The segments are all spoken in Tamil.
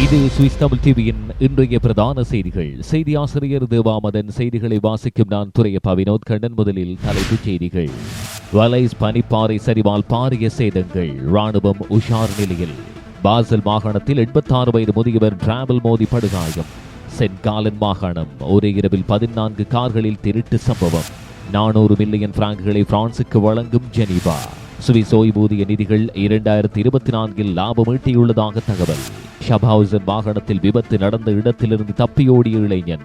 இது சுவிஸ் தமிழ் டிவியின் இன்றைய பிரதான செய்திகள். செய்தி ஆசிரியர் தேவாமதன் செய்திகளை வாசிக்கும் நான் துறையப்பா வினோத். கண்ணன் முதலில் தலைப்புச் செய்திகள். வலைஸ் பனிப்பாறை சரிவால் பாரிய சேதங்கள். ராணுவம் உஷார் நிலையில். பாசல் மாகாணத்தில் எண்பத்தாறு வயது முதியவர் டிராவல் மோதி படுகாயம். சென்காலன் மாகாணம். ஒரே இரவில் பதினான்கு கார்களில் திருட்டு சம்பவம். நானூறு மில்லியன் பிராங்குகளை பிரான்சுக்கு வழங்கும் ஜெனீவா. சுவிஸ் ஓய்வூதிய நிதிகள் இரண்டாயிரத்தி இருபத்தி நான்கில் லாபம் ஈட்டியுள்ளதாக தகவல். ஷபாவுசன் வாகனத்தில் விபத்து நடந்த இடத்திலிருந்து தப்பியோடிய இளைஞன்.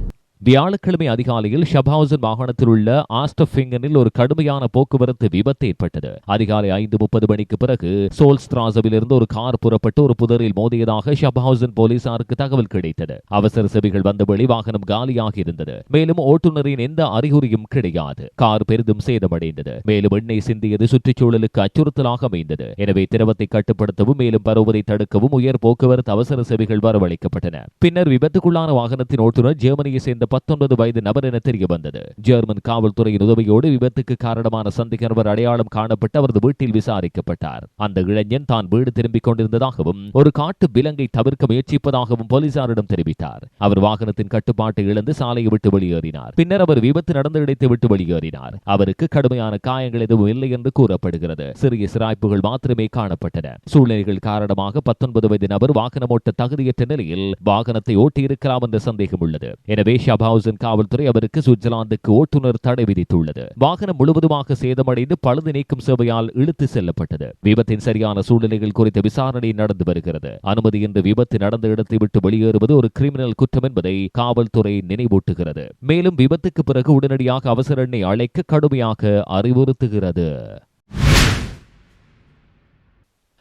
வியாழக்கிழமை அதிகாலையில் ஷபாவுசன் மாகாணத்தில் உள்ள ஆஸ்டபிங்கனில் ஒரு கடுமையான போக்குவரத்து விபத்து ஏற்பட்டது. அதிகாலை ஐந்து முப்பது மணிக்கு பிறகு சோல்ஸ்திராசவில் இருந்து ஒரு கார் புறப்பட்டு ஒரு புதரில் மோதியதாக ஷபாவுசன் போலீசாருக்கு தகவல் கிடைத்தது. அவசர செவிகள் வந்தபடி வாகனம் காலியாக இருந்தது. மேலும் ஓட்டுநரின் எந்த அறிகுறியும் கிடையாது. கார் பெரிதும் சேதமடைந்தது. மேலும் எண்ணெய் சிந்தியது சுற்றுச்சூழலுக்கு அச்சுறுத்தலாக அமைந்தது. எனவே திரவத்தை கட்டுப்படுத்தவும் மேலும் பரவுவதை தடுக்கவும் உயர் போக்குவரத்து அவசர சேவைகள் வரவழைக்கப்பட்டன. பின்னர் விபத்துக்குள்ளான வாகனத்தின் ஓட்டுநர் ஜெர்மனியை சேர்ந்த பத்தொன்பது வயது நபர் என தெரிய வந்தது. ஜெர்மன் காவல்துறையின் உதவியோடு விபத்துக்கு காரணமான சந்தேக நபர் அடையாளம் காணப்பட்டு அவரது வீட்டில் விசாரிக்கப்பட்டார். அந்த இளைஞன் தான் வீடு திரும்பிக் கொண்டிருந்ததாகவும் ஒரு காட்டு விலங்கை தவிர்க்க முயற்சிப்பதாகவும் போலீசாரிடம் தெரிவித்தார். அவர் வாகனத்தின் கட்டுப்பாட்டை இழந்து சாலையை விட்டு வெளியேறினார். பின்னர் அவர் விபத்து நடந்த இடத்தை விட்டு வெளியேறினார். அவருக்கு கடுமையான காயங்கள் எதுவும் இல்லை என்று கூறப்படுகிறது. சிறிய சிராய்ப்புகள் மாத்திரமே காணப்பட்டன. சூழ்நிலைகள் காரணமாக பத்தொன்பது வயது நபர் வாகனம் ஓட்ட தகுதியற்ற நிலையில் வாகனத்தை ஓட்டியிருக்கலாம் என்ற சந்தேகம் உள்ளது. எனவே ஷபாவுசன் காவல்துறை அவருக்கு சுவிட்சர்லாந்துக்கு ஓட்டுநர் தடை விதித்துள்ளது. வாகனம் முழுவதுமாக சேதமடைந்து பழுது நீக்கும் சேவையால் இழுத்து செல்லப்பட்டது. விபத்தின் சரியான சூழ்நிலைகள் குறித்த விசாரணை நடந்து வருகிறது. அனுமதியின்றி விபத்து நடந்த இடத்தை விட்டு வெளியேறுவது ஒரு கிரிமினல் குற்றம் என்பதை காவல்துறை நினைவூட்டுகிறது. மேலும் விபத்துக்கு பிறகு உடனடியாக அவசர எண்ணை அழைக்க கடுமையாக அறிவுறுத்துகிறது.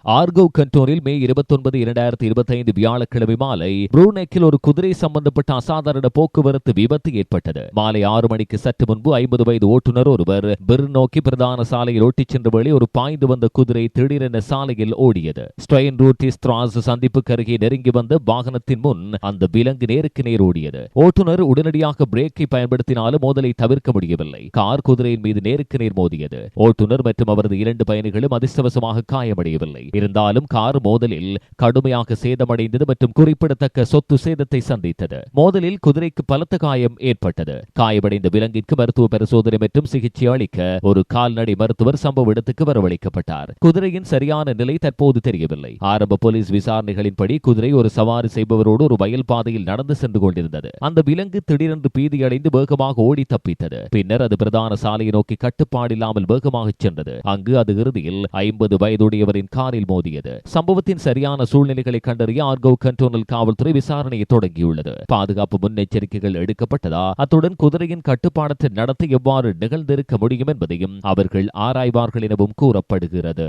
ஆர்கோ கண்டோனில் மே இருபத்தொன்பது இரண்டாயிரத்தி இருபத்தி ஐந்து வியாழக்கிழமை மாலை புரூனெக்கில் ஒரு குதிரை சம்பந்தப்பட்ட அசாதாரண போக்குவரத்து விபத்து ஏற்பட்டது. மாலை ஆறு மணிக்கு சற்று முன்பு ஐம்பது வயது ஓட்டுநர் ஒருவர் பெர் நோக்கி பிரதான சாலையில் ஓட்டிச் சென்ற வழி ஒரு பாய்ந்து வந்த குதிரை திடீரென சாலையில் ஓடியது. ஸ்ட்ரெயின் ரூட்டி திராஸ் சந்திப்புக்கு அருகே நெருங்கி வந்த வாகனத்தின் முன் அந்த விலங்கு நேருக்கு நேர் ஓடியது. ஓட்டுநர் உடனடியாக பிரேக்கை பயன்படுத்தினாலும் மோதலை தவிர்க்க முடியவில்லை. கார் குதிரையின் மீது நேருக்கு நேர் மோதியது. ஓட்டுநர் மற்றும் அவரது இரண்டு பயணிகளும் அதிர்ஷ்டவசமாக காயமடையவில்லை. இருந்தாலும் கார் மோதலில் கடுமையாக சேதமடைந்தது மற்றும் குறிப்பிடத்தக்க சொத்து சேதத்தை சந்தித்தது. மோதலில் குதிரைக்கு பலத்த காயம் ஏற்பட்டது. காயமடைந்த விலங்கிற்கு மருத்துவ பரிசோதனை மற்றும் சிகிச்சை அளிக்க ஒரு கால்நடை மருத்துவர் சம்பவ இடத்துக்கு வரவழைக்கப்பட்டார். குதிரையின் சரியான நிலை தற்போது தெரியவில்லை. ஆரம்ப போலீஸ் விசாரணைகளின்படி குதிரை ஒரு சவாரி செய்பவரோடு ஒரு வயல் பாதையில் நடந்து சென்று கொண்டிருந்தது. அந்த விலங்கு திடீரென்று பீதியடைந்து வேகமாக ஓடி தப்பித்தது. பின்னர் அது பிரதான சாலையை நோக்கி கட்டுப்பாடில்லாமல் வேகமாக சென்றது. அங்கு அது இறுதியில் ஐம்பது வயதுடையவரின் காரில் மோதியது. சம்பவத்தின் சரியான சூழ்நிலைகளை கண்டறிய ஆர்கோ கண்டோனல் காவல்துறை விசாரணையை தொடங்கியுள்ளது. பாதுகாப்பு முன்னெச்சரிக்கைகள் எடுக்கப்பட்டதா? அத்துடன் குதிரையின் கட்டுப்பாடத்தை நடத்தை எவ்வாறு நிகழ்ந்திருக்க முடியும் என்பதையும் அவர்கள் ஆராய்வார்கள் எனவும் கூறப்படுகிறது.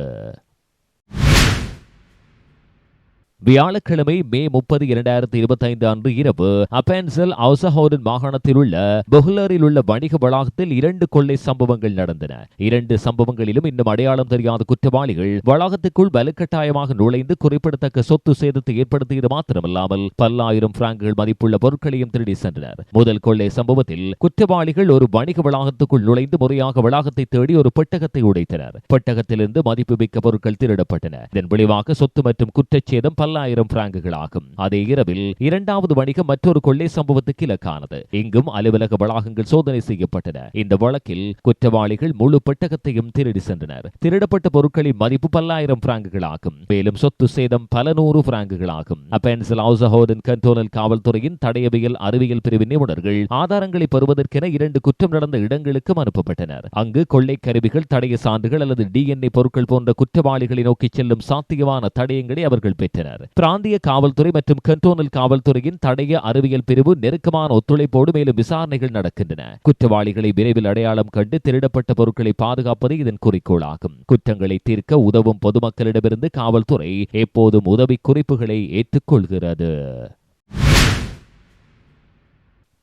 வியாழக்கிழமை மே முப்பது இரண்டாயிரத்தி இருபத்தி ஐந்து அன்று இரவு அப்பென்சல் அவுசஹோடன் மாகாணத்தில் உள்ள பொஹ்லரில் உள்ள வணிக வளாகத்தில் இரண்டு கொள்ளை சம்பவங்கள் நடந்தன. இரண்டு சம்பவங்களிலும் இன்னும் அடையாளம் தெரியாத குற்றவாளிகள் வளாகத்துக்குள் வலுக்கட்டாயமாக நுழைந்து குறிப்பிடத்தக்க சொத்து சேதத்தை ஏற்படுத்தியது மாத்திரமல்லாமல் பல்லாயிரம் பிராங்குகள் மதிப்புள்ள பொருட்களையும் திருடி சென்றனர். முதல் கொள்ளை சம்பவத்தில் குற்றவாளிகள் ஒரு வணிக வளாகத்துக்குள் நுழைந்து முறையாக வளாகத்தை தேடி ஒரு பெட்டகத்தை உடைத்தனர். பெட்டகத்திலிருந்து மதிப்புமிக்க பொருட்கள் திருடப்பட்டன. இதன் விளைவாக சொத்து மற்றும் குற்றச்சேதம் பல பல்லாயிரம் பிராங்குகள் ஆகும் அதே இரவில் இரண்டாவது வணிகம் மற்றொரு கொள்ளை சம்பவத்துக்கு இலக்கானது. இங்கும் அலுவலக வளாகங்கள் சோதனை செய்யப்பட்டன. இந்த வழக்கில் குற்றவாளிகள் முழு பெட்டகத்தையும் திருடி சென்றனர். திருடப்பட்ட பொருட்களின் மதிப்பு பல்லாயிரம் பிராங்குகள் ஆகும் மேலும் சொத்து சேதம் பல நூறு பிராங்குகள் ஆகும் அப்பென்சில் கண்டோனல் காவல்துறையின் தடயவியல் அறிவியல் பிரிவு நிபுணர்கள் ஆதாரங்களை பெறுவதற்கென இரண்டு குற்றம் நடந்த இடங்களுக்கும் அனுப்பப்பட்டனர். அங்கு கொள்ளை கருவிகள் தடய சான்றுகள் அல்லது டிஎன்ஏ பொருட்கள் போன்ற குற்றவாளிகளை நோக்கி செல்லும் சாத்தியமான தடயங்களை அவர்கள் பெற்றனர். பிராந்திய காவல்துறை மற்றும் கண்டோனல் காவல்துறையின் தடய அறிவியல் பிரிவு நெருக்கமான ஒத்துழைப்போடு மேலும் விசாரணைகள் நடக்கின்றன. குற்றவாளிகளை விரைவில் அடையாளம் கண்டு திருடப்பட்ட பொருட்களை பாதுகாப்பது இதன் குறிக்கோளாகும். குற்றங்களை தீர்க்க உதவும் பொதுமக்களிடமிருந்து காவல்துறை எப்போதும் உதவி குறிப்புகளை ஏற்றுக்கொள்கிறது.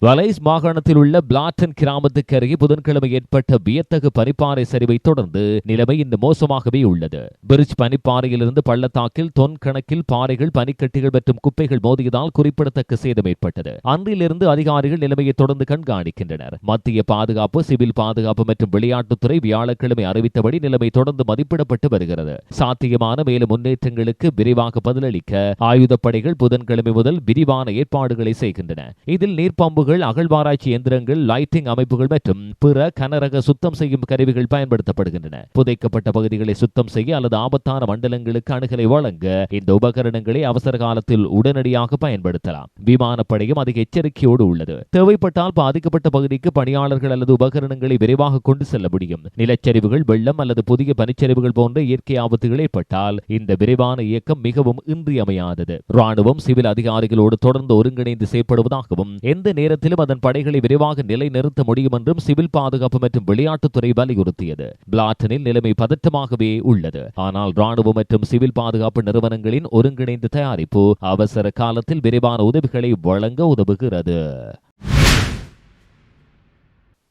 வலைஸ் மாகாணத்தில் உள்ள பிளாட்டன் கிராமத்துக்கு அருகே புதன்கிழமை ஏற்பட்ட வியத்தகு பனிப்பாறை சரிவை தொடர்ந்து நிலைமை இந்த மோசமாகவே உள்ளது. பிரிட்ஜ் பனிப்பாறையிலிருந்து பள்ளத்தாக்கில் தொன் கணக்கில் பாறைகள் பனிக்கட்டிகள் மற்றும் குப்பைகள் மோதியதால் குறிப்பிடத்தக்க சேதம் ஏற்பட்டது. அன்றிலிருந்து அதிகாரிகள் நிலைமையை தொடர்ந்து கண்காணிக்கின்றனர். மத்திய பாதுகாப்பு சிவில் பாதுகாப்பு மற்றும் விளையாட்டுத்துறை வியாழக்கிழமை அறிவித்தபடி நிலைமை தொடர்ந்து மதிப்பிடப்பட்டு வருகிறது. சாத்தியமான மேலும் முன்னேற்றங்களுக்கு விரைவாக பதிலளிக்க ஆயுதப்படைகள் புதன்கிழமை முதல் விரிவான ஏற்பாடுகளை செய்கின்றன. இதில் நீர்ப்பம்புகள் அகழ்வாராய்ச்சி இயந்திரங்கள் லைட்டிங் அமைப்புகள் மற்றும் பிற கனரக சுத்தம் செய்யும் கருவிகள் பயன்படுத்தப்படுகின்றன. புதைக்கப்பட்ட பகுதிகளை சுத்தம் செய்ய அல்லது ஆபத்தான மண்டலங்களுக்கு அணுகலை வழங்க இந்த உபகரணங்களை அவசர காலத்தில் உடனடியாக பயன்படுத்தலாம். விமானப்படையும் அதிக எச்சரிக்கையோடு உள்ளது. தேவைப்பட்டால் பாதிக்கப்பட்ட பகுதிக்கு பணியாளர்கள் அல்லது உபகரணங்களை விரைவாக கொண்டு செல்ல முடியும். நிலச்சரிவுகள் வெள்ளம் அல்லது புதிய பனிச்சரிவுகள் போன்ற இயற்கை ஆபத்துகள் ஏற்பட்டால் இந்த விரைவான இயக்கம் மிகவும் இன்றியமையாதது. ராணுவம் சிவில் அதிகாரிகளோடு தொடர்ந்து ஒருங்கிணைந்து செயற்படுவதாகவும் எந்த நேரத்தில் நேரத்திலும் அதன் படைகளை விரைவாக நிலைநிறுத்த முடியும் என்றும் சிவில் பாதுகாப்பு மற்றும் விளையாட்டுத்துறை வலியுறுத்தியது. பிளாட்டனில் நிலைமை பதற்றமாகவே உள்ளது. ஆனால் ராணுவம் மற்றும் சிவில் பாதுகாப்பு நிறுவனங்களின் ஒருங்கிணைந்த தயாரிப்பு அவசர காலத்தில் விரைவான உதவிகளை வழங்க உதவுகிறது.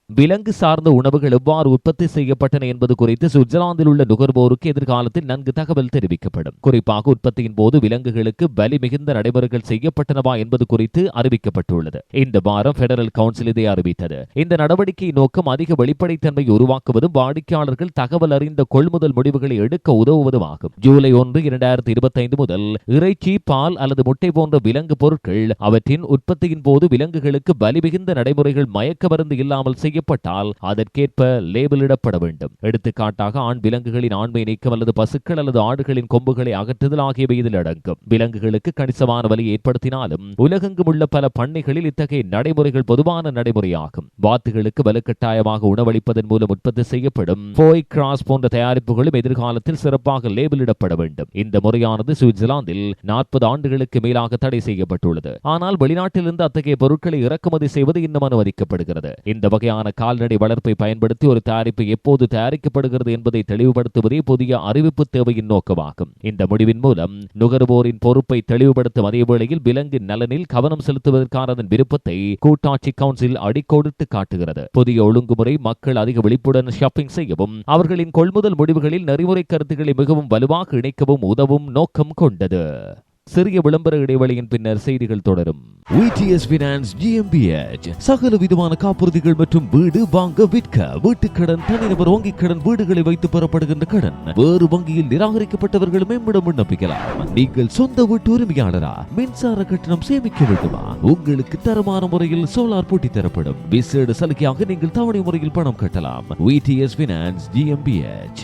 விலங்கு சார்ந்த உணவுகள் எவ்வாறு உற்பத்தி செய்யப்பட்டன என்பது குறித்து சுவிட்சர்லாந்தில் உள்ள நுகர்வோருக்கு எதிர்காலத்தில் நன்கு தகவல் தெரிவிக்கப்படும். குறிப்பாக உற்பத்தியின் போது விலங்குகளுக்கு பலி மிகுந்த நடைமுறைகள் செய்யப்பட்டனவா என்பது குறித்து அறிவிக்கப்பட்டுள்ளது. இந்த வாரம் பெடரல் கவுன்சில் இதை அறிவித்தது. இந்த நடவடிக்கை நோக்கம் அதிக வெளிப்படைத்தன்மையை உருவாக்குவதும் வாடிக்கையாளர்கள் தகவல் அறிந்த கொள்முதல் முடிவுகளை எடுக்க உதவுவதும் ஆகும். ஜூலை ஒன்று இரண்டாயிரத்தி இருபத்தி ஐந்து முதல் இறைச்சி பால் அல்லது முட்டை போன்ற விலங்கு பொருட்கள் அவற்றின் உற்பத்தியின் போது விலங்குகளுக்கு பலி மிகுந்த நடைமுறைகள் மயக்க மருந்து இல்லாமல் செய்யப்பட்டால் அதற்கேற்ப லேபிளிடப்பட வேண்டும். எடுத்துக்காட்டாக ஆண் விலங்குகளின் ஆண்மை நீக்கம் அல்லது பசுக்கள் அல்லது ஆடுகளின் கொம்புகளை அகற்றுதல் ஆகியவை இதில் அடங்கும். விலங்குகளுக்கு கணிசமான வலி ஏற்படுத்தினாலும் உலகெங்கும் உள்ள பல பண்ணைகளில் இத்தகைய நடைமுறைகள் பொதுவான நடைமுறையாகும். வாத்துகளுக்கு வலுக்கட்டாயமாக உணவளிப்பதன் மூலம் உற்பத்தி செய்யப்படும் போய் கிராஸ் போன்ற தயாரிப்புகளும் எதிர்காலத்தில் சிறப்பாக லேபிளிடப்பட வேண்டும். இந்த முறையானது சுவிட்சர்லாந்தில் நாற்பது ஆண்டுகளுக்கு மேலாக தடை செய்யப்பட்டுள்ளது. ஆனால் வெளிநாட்டிலிருந்து அத்தகைய பொருட்களை இறக்குமதி செய்வது இன்னும் அனுமதிக்கப்படுகிறது. இந்த வகையான கால்நடை வளர்ப்பை பயன்படுத்தி ஒரு தயாரிப்பு எப்போது தயாரிக்கப்படுகிறது என்பதை தெளிவுபடுத்துவதே புதிய அறிவிப்பு தேவையின் நோக்கமாகும். இந்த முடிவின் மூலம் நுகர்வோரின் பொறுப்பை தெளிவுபடுத்தும் அதே வேளையில் விலங்கு நலனில் கவனம் செலுத்துவதற்கான அதன் விருப்பத்தை கூட்டாட்சி கவுன்சில் அடிக்கோடிட்டு காட்டுகிறது. புதிய ஒழுங்குமுறை மக்கள் அதிக விழிப்புடன் ஷாப்பிங் செய்யவும் அவர்களின் கொள்முதல் முடிவுகளில் நெறிமுறை கருத்துக்களை மிகவும் வலுவாக இணைக்கவும் உதவும் நோக்கம் கொண்டது. சிறிய விளம்பர இடைவெளியின் பின்னர் செய்திகள் தொடரும். விடிஎஸ் பினான்ஸ் ஜிஎம்பிஎச் சகல விதமான காப்புறுதிகள் மற்றும் வீடு வாங்க விற்க வீட்டுக்கடன் தனிநபர் வங்கிக் கடன் வீடுகளை வைத்து பெறப்படுகின்ற கடன் வேறு வங்கியில் நிராகரிக்கப்பட்டவர்கள் மேம்படும் விண்ணப்பிக்கலாம். நீங்கள் சொந்த வீட்டு உரிமையாளரா? மின்சார கட்டணம் சேமிக்க வேண்டுமா? உங்களுக்கு தரமான முறையில் சோலார் போட்டி தரப்படும். விசேட சலுகையாக நீங்கள் தவணை முறையில் பணம் கட்டலாம். விடிஎஸ் பினான்ஸ் ஜிஎம்பிஎச்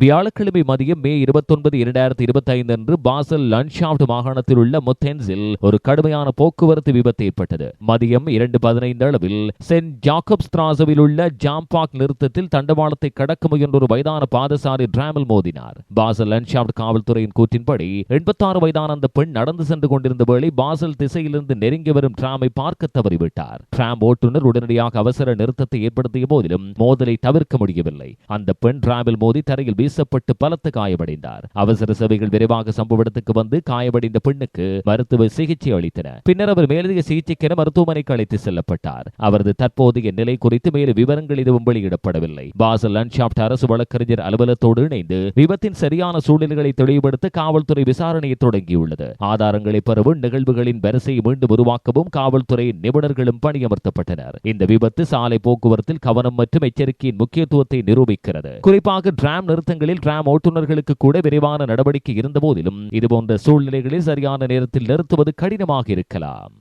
வியாழக்கிழமை மதியம் மே இருபத்தொன்பது இரண்டாயிரத்தி இருபத்தி ஐந்து அன்று பாசல் லன்ஷாப்ட் மாகாணத்தில் உள்ள முத்தென்ஸில் ஒரு கடுமையான போக்குவரத்து விபத்து ஏற்பட்டது. மதியம் இரண்டு பதினைந்து அளவில் சென்ட் ஜாக்கப்ஸ் திராசவில் உள்ள ஜாம்பாக் நிறுத்தத்தில் தண்டவாளத்தை கடக்க முயன்ற ஒரு வயதான பாதசாரி டிராமல் மோதினார். பாசல் லன்ஷாப்ட் காவல்துறையின் கூற்றின்படி எண்பத்தாறு வயதான அந்த பெண் நடந்து சென்று கொண்டிருந்த வேளை பாசல் திசையிலிருந்து நெருங்கி வரும் டிராமை பார்க்க தவறிவிட்டார். டிராம் ஓட்டுநர் உடனடியாக அவசர நிறுத்தத்தை ஏற்படுத்திய போதிலும் மோதலை தவிர்க்க முடியவில்லை. அந்த பெண் டிராமில் மோதி தரையில் வீசப்பட்டு பலத்த காயமடைந்தார். அவசர சபைகள் விரைவாக சம்பவ இடத்துக்கு வந்து காயமடைந்த பெண்ணுக்கு மருத்துவ சிகிச்சை அளித்தனர் பின்னர் அவர் மேலதிக சிகிச்சைக்கென மருத்துவமனைக்கு அழைத்து செல்லப்பட்டார். அவரது தற்போதைய நிலை குறித்து மேலும் விவரங்கள் எதுவும் வெளியிடப்படவில்லை. பாசல் லன்ஷாப்ட் அரசு வழக்கறிஞர் அலுவலத்தோடு இணைந்து விபத்தின் சரியான சூழ்நிலைகளை தெளிவுபடுத்த காவல்துறை விசாரணையை தொடங்கியுள்ளது. ஆதாரங்களை பெறவும் நிகழ்வுகளின் வரிசையை மீண்டும் உருவாக்கவும் காவல்துறை நிபுணர்களும் பணியமர்த்தப்பட்டனர். இந்த விபத்து சாலை போக்குவரத்தில் கவனம் மற்றும் எச்சரிக்கையின் முக்கியத்துவத்தை நிரூபிக்கிறது. குறிப்பாக டிராம் நேரங்களில் டிராம் ஓட்டுநர்களுக்கு கூட விரைவான நடவடிக்கை இருந்த போதிலும் இதுபோன்ற சூழ்நிலைகளில் சரியான நேரத்தில் நிறுத்துவது கடினமாக இருக்கலாம்.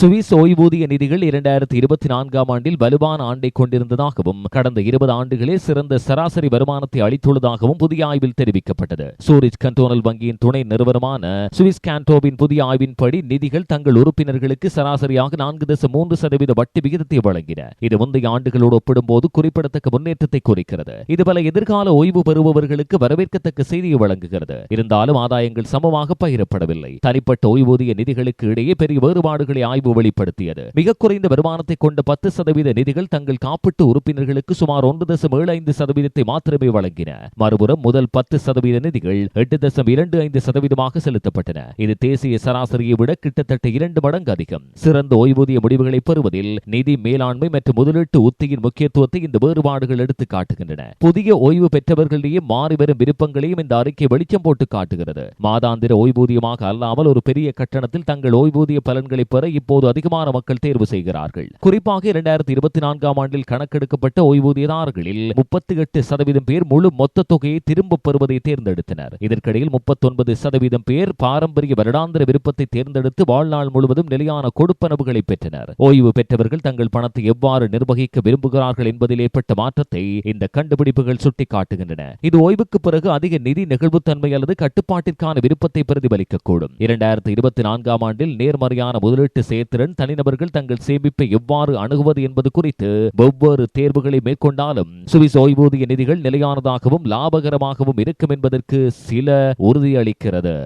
சுவிஸ் ஓய்வூதிய நிதிகள் இரண்டாயிரத்தி இருபத்தி நான்காம் ஆண்டில் வலுவான ஆண்டை கொண்டிருந்ததாகவும் கடந்த இருபது ஆண்டுகளே சிறந்த சராசரி வருமானத்தை அளித்துள்ளதாகவும் புதிய ஆய்வில் தெரிவிக்கப்பட்டது. சூரிச் கண்டோனல் வங்கியின் துணை நிறுவனமான சுவிஸ் கேண்டோவின் புதிய ஆய்வின்படி நிதிகள் தங்கள் உறுப்பினர்களுக்கு சராசரியாக நான்கு தசம் மூன்று சதவீத வட்டி விகிதத்தை வழங்கின. இது முந்தைய ஆண்டுகளோடு ஒப்பிடும்போது குறிப்பிடத்தக்க முன்னேற்றத்தை குறிக்கிறது. இது பல எதிர்கால ஓய்வு பெறுபவர்களுக்கு வரவேற்கத்தக்க செய்தியை வழங்குகிறது. இருந்தாலும் ஆதாயங்கள் சமமாக பகிரப்படவில்லை. தனிப்பட்ட ஓய்வூதிய நிதிகளுக்கு இடையே பெரிய வேறுபாடுகளை ஆய்வு வெளிப்படுத்தியது. மிக குறைந்த வருமானத்தை கொண்ட பத்து சதவீத நிதிகள் தங்கள் காப்பீட்டு உறுப்பினர்களுக்கு சுமார் ஒன்று தசம் ஏழு ஐந்து சதவீதத்தை மாத்திரமே வழங்கின. மறுபுறம் முதல் பத்து சதவீத நிதிகள் எட்டு தசம் இரண்டு ஐந்து சதவீதமாக செலுத்தப்பட்டன. இது தேசிய சராசரியை விட கிட்டத்தட்ட இரண்டு மடங்கு அதிகம். சிறந்த ஓய்வூதிய முடிவுகளை பெறுவதில் நிதி மேலாண்மை மற்றும் முதலீட்டு உத்தியின் முக்கியத்துவத்தை இந்த வேறுபாடுகள் எடுத்து காட்டுகின்றன. புதிய ஓய்வு பெற்றவர்களிடையே மாறி வரும் விருப்பங்களையும் இந்த அறிக்கை வெளிச்சம் போட்டு காட்டுகிறது. மாதாந்திர ஓய்வூதியமாக அல்லாமல் ஒரு பெரிய கட்டணத்தில் தங்கள் ஓய்வூதிய பலன்களை பெற தற்போது அதிகமான மக்கள் தேர்வு செய்கிறார்கள். குறிப்பாக இரண்டாயிரத்தி இருபத்தி நான்காம் ஆண்டில் கணக்கெடுக்கப்பட்ட ஓய்வூதியதாரர்களில் முப்பத்தி எட்டு சதவீதம் பேர் முழு மொத்த தொகையை திரும்பப் பெறுவதை தேர்ந்தெடுத்தனர். இதற்கிடையில் முப்பத்தொன்பது சதவீதம் பேர் பாரம்பரிய வருடாந்திர விருப்பத்தை தேர்ந்தெடுத்து வாழ்நாள் முழுவதும் நிலையான கொடுப்பனவுகளை பெற்றனர். ஓய்வு பெற்றவர்கள் தங்கள் பணத்தை எவ்வாறு நிர்வகிக்க விரும்புகிறார்கள் என்பதில் ஏற்பட்ட மாற்றத்தை இந்த கண்டுபிடிப்புகள் சுட்டிக்காட்டுகின்றன. இது ஓய்வுக்கு பிறகு அதிக நிதி நெகிழ்வுத்தன்மை அல்லது கட்டுப்பாட்டிற்கான விருப்பத்தை பிரதிபலிக்கக்கூடும். இரண்டாயிரத்தி இருபத்தி நான்காம் ஆண்டில் நேர்மறையான முதலீட்டு செயற்திறன் தனிநபர்கள் தங்கள் சேமிப்பை எவ்வாறு அணுகுவது என்பது குறித்து ஒவ்வொரு தேர்வுகளை மேற்கொண்டாலும் சுவிஸ் ஓய்வூதிய நிதிகள் நிலையானதாகவும் லாபகரமாகவும் இருக்கும் என்பதற்கு சில உறுதியளிக்கிறது.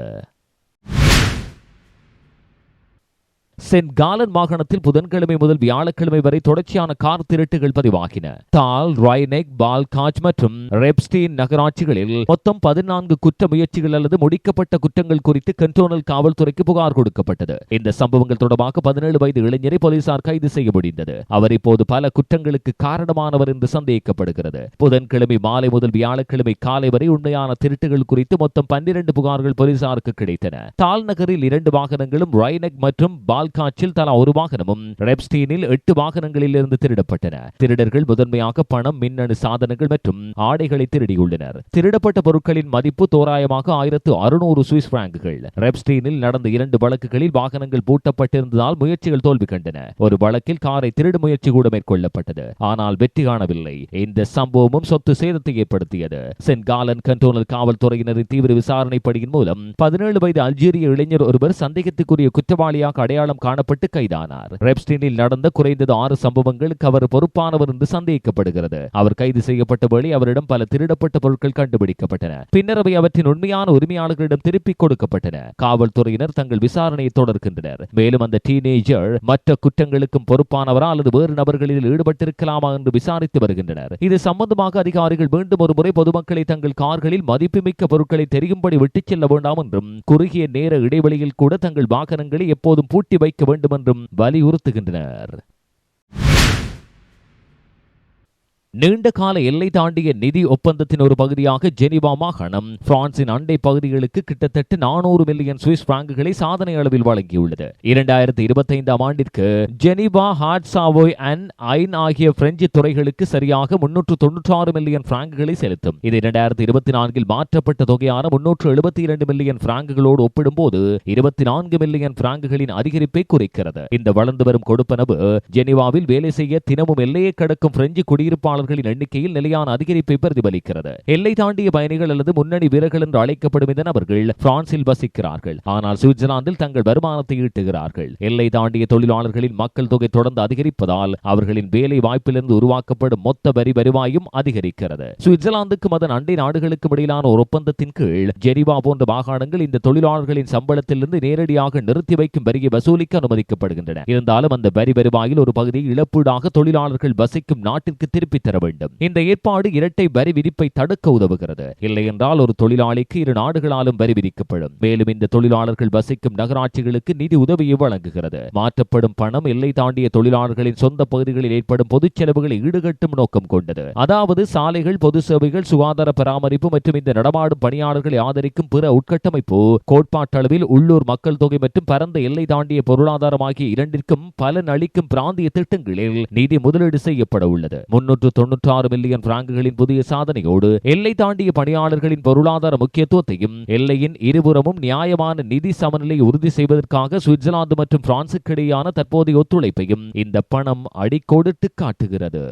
சென்ட் காலன் மாகாணத்தில் புதன்கிழமை முதல் வியாழக்கிழமை வரை தொடர்ச்சியான கார் திருட்டுகள் பதிவாகின. தால் ராய்னெக் பால்காஜ் மற்றும் ரெப்ஸ்டீன் நகராட்சிகளில் மொத்தம் பதினான்கு குற்ற முயற்சிகள் அல்லது முடிக்கப்பட்ட குற்றங்கள் குறித்து கண்டோனல் காவல்துறைக்கு புகார் கொடுக்கப்பட்டது. இந்த சம்பவங்கள் தொடர்பாக பதினேழு வயது இளைஞரை போலீசார் கைது செய்ய முடிந்தது. அவர் இப்போது பல குற்றங்களுக்கு காரணமானவர் என்று சந்தேகிக்கப்படுகிறது புதன்கிழமை மாலை முதல் வியாழக்கிழமை காலை வரை உண்மையான திருட்டுகள் குறித்து மொத்தம் பன்னிரண்டு புகார்கள் போலீசாருக்கு கிடைத்தன. தால் நகரில் இரண்டு வாகனங்களும் ராய்னெக் மற்றும் பால் பால்காட்சில் தலா ஒரு வாகனமும் ரெப்ஸ்டீனில் எட்டு வாகனங்களில் இருந்து திருடப்பட்டன. திருடர்கள் முதன்மையாக பணம் மின்னணு சாதனங்கள் மற்றும் ஆடைகளை திருடியுள்ளனர். திருடப்பட்ட பொருட்களின் மதிப்பு தோராயமாக ஆயிரத்து அறுநூறு சுவிஸ் பிராங்குகள். ரெப்ஸ்டீனில் நடந்த இரண்டு வழக்குகளில் வாகனங்கள் பூட்டப்பட்டிருந்ததால் முயற்சிகள் தோல்வி கண்டன. ஒரு வழக்கில் காரை திருடு முயற்சி கூட மேற்கொள்ளப்பட்டது. ஆனால் வெற்றி காணவில்லை. இந்த சம்பவமும் சொத்து சேதத்தை ஏற்படுத்தியது. சென்ட் காலன் கண்டோனல் காவல்துறையினரின் தீவிர விசாரணைப்படியின் மூலம் பதினேழு வயது அல்ஜீரிய இளைஞர் ஒருவர் சந்தேகத்துக்குரிய குற்றவாளியாக அடையாளம் காணப்பட்டு கைதானார். ரெப்ஸ்டீனில் நடந்த குறைந்தது ஆறு சம்பவங்களுக்கு அவர் பொறுப்பானவர் என்று சந்தேகிக்கப்படுகிறது. அவர் கைது செய்யப்பட்ட வழி அவரிடம் பல திருடப்பட்ட பொருட்கள் கண்டுபிடிக்கப்பட்டன. பின்னர் அவை அவற்றின் உண்மையான உரிமையாளர்களிடம் திருப்பிக் கொடுக்கப்பட்டன. காவல்துறையினர் தங்கள் விசாரணையை தொடர்கின்றனர். மேலும் அந்த டீனேஜர் மற்ற குற்றங்களுக்கும் பொறுப்பானவரா அல்லது வேறு நபர்களில் ஈடுபட்டிருக்கலாமா என்று விசாரித்து வருகின்றனர். இது சம்பந்தமாக அதிகாரிகள் மீண்டும் ஒரு முறை பொதுமக்களை தங்கள் கார்களில் மதிப்புமிக்க பொருட்களை தெரியும்படி விட்டுச் செல்ல வேண்டாம் என்றும் குறுகிய நேர இடைவெளியில் கூட தங்கள் வாகனங்களை எப்போதும் பூட்டி வைக்க வேண்டும் என்றும் வலியுறுத்துகின்றனர். நீண்ட கால எல்லை தாண்டிய நிதி ஒப்பந்தத்தின் ஒரு பகுதியாக ஜெனிவா மாகாணம் பிரான்சின் அண்டை பகுதிகளுக்கு கிட்டத்தட்ட நானூறு மில்லியன் சுவிஸ் பிராங்குகளை சாதனை அளவில் வழங்கியுள்ளது. இரண்டாயிரத்தி இருபத்தைந்தாம் ஆண்டிற்கு ஜெனிவா ஹாட்ஸாவோய் அண்ட் ஐன் ஆகிய பிரெஞ்சு துறைகளுக்கு சரியாக முன்னூற்று தொன்னூற்றாறு மில்லியன் பிராங்குகளை செலுத்தும். இது இரண்டாயிரத்தி இருபத்தி நான்கில் மாற்றப்பட்ட தொகையான முன்னூற்று எழுபத்தி இரண்டு மில்லியன் பிராங்குகளோடு ஒப்பிடும்போது இருபத்தி நான்கு மில்லியன் பிராங்குகளின் அதிகரிப்பை குறிக்கிறது. இந்த வளர்ந்து வரும் கொடுப்பனவு ஜெனிவாவில் வேலை செய்ய தினமும் எல்லையை கடக்கும் பிரெஞ்சு குடியிருப்பாளர் பயணிகளின் எண்ணிக்கையில் நிலையான அதிகரிப்பை பிரதிபலிக்கிறது. எல்லை தாண்டிய பயணிகள் அல்லது முன்னணி வீரர்கள் என்று அழைக்கப்படும் இந்த நபர்கள் பிரான்சில் வசிக்கிறார்கள். ஆனால் சுவிட்சர்லாந்தில் தங்கள் வருமானத்தை ஈட்டுகிறார்கள். எல்லை தாண்டிய தொழிலாளர்களின் மக்கள் தொகை தொடர்ந்து அதிகரிப்பதால் அவர்களின் வேலை வாய்ப்பிலிருந்து உருவாக்கப்படும் மொத்த வரி வருவாயும் அதிகரிக்கிறது. சுவிட்சர்லாந்துக்கும் அதன் அண்டை நாடுகளுக்கும் இடையிலான ஒரு ஒப்பந்தத்தின் கீழ் ஜெனிவா போன்ற மாகாணங்கள் இந்த தொழிலாளர்களின் சம்பளத்திலிருந்து நேரடியாக நிறுத்தி வைக்கும் வரியை வசூலிக்க அனுமதிக்கப்படுகின்றன. இருந்தாலும் அந்த வரி வருவாயில் ஒரு பகுதியை இழப்பீடாக தொழிலாளர்கள் வசிக்கும் நாட்டிற்கு திருப்பித் தர பெற வேண்டும். இந்த ஏற்பாடு இரட்டை வரி விதிப்பை தடுக்க உதவுகிறது. இல்லையென்றால் ஒரு தொழிலாளிக்கு இரு நாடுகளாலும் வரி விதிக்கப்படும். மேலும் இந்த தொழிலாளர்கள் வசிக்கும் நகராட்சிகளுக்கு நிதி உதவியை வழங்குகிறது. மாற்றப்படும் பணம் எல்லை தாண்டிய தொழிலாளர்களின் சொந்த பகுதிகளில் ஏற்படும் பொதுச் செலவுகளை ஈடுகட்டும் நோக்கம் கொண்டது. அதாவது சாலைகள் பொது சேவைகள் சுகாதார பராமரிப்பு மற்றும் இந்த நடமாடும் பணியாளர்களை ஆதரிக்கும் பிற உட்கட்டமைப்பு கோட்பாட்டளவில் உள்ளூர் மக்கள் தொகை மற்றும் பரந்த எல்லை தாண்டிய பொருளாதாரம் ஆகிய இரண்டிற்கும் பலன் அளிக்கும் பிராந்திய திட்டங்களில் நிதி முதலீடு செய்யப்பட உள்ளது. முன்னூற்று தொன்னூற்றாறு மில்லியன் பிராங்குகளின் புதிய சாதனையோடு எல்லை தாண்டிய பணியாளர்களின் பொருளாதார முக்கியத்துவத்தையும் எல்லையின் இருபுறமும் நியாயமான நிதி சமநிலையை உறுதி செய்வதற்காக சுவிட்சர்லாந்து மற்றும் பிரான்சுக்கு இடையேயான தற்போதைய ஒத்துழைப்பையும் இந்த பணம் அடிக்கோடிட்டு காட்டுகிறது.